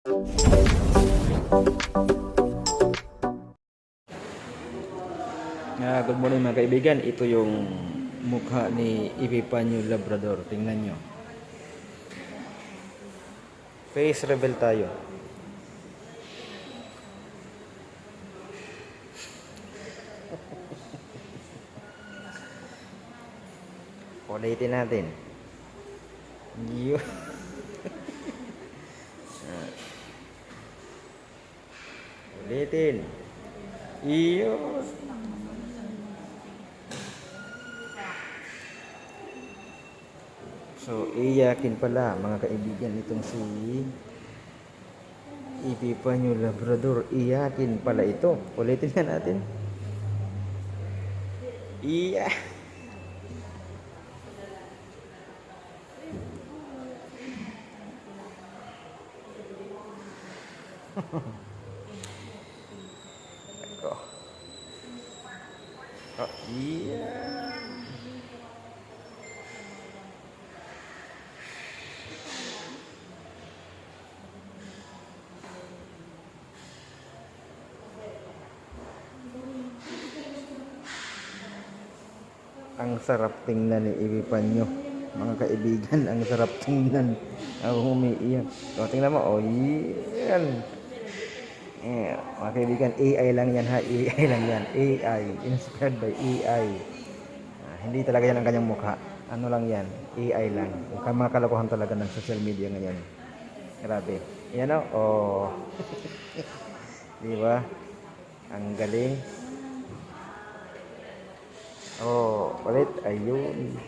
Ah, good morning mga kaibigan. Ito yung mukha ni Epipanyo Labrador. Tingnan nyo. Face reveal tayo. Ulitin natin. Yun. Ulitin. Iyon. So, iyakin pala mga kaibigan itong si Epipanyo Labrador. Iyakin pala ito. Ulitin nga natin. Iya. Ako. Oh, iya. Ang sarap tingnan ni Epipanyo. Mga kaibigan, ang sarap tingnan. Ako umiiyak. O, tingnan mo. O, yan. Eh, mga kaibigan, AI lang yan ha. AI lang yan. AI. Inspired by AI. Ah, hindi talaga yan ang kanyang mukha. Ano lang yan. AI lang. Ang mga kalokohan talaga ng social media ngayon. Grabe. Yan o. Oh. Di ba? Ang galing. Oh, ulit. Ayun.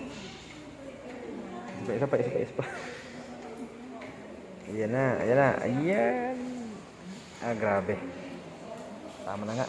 Isa pa, isa pa, isa pa. Ayan na, ayan na. Ayan. Ah, grabe. Tama na nga.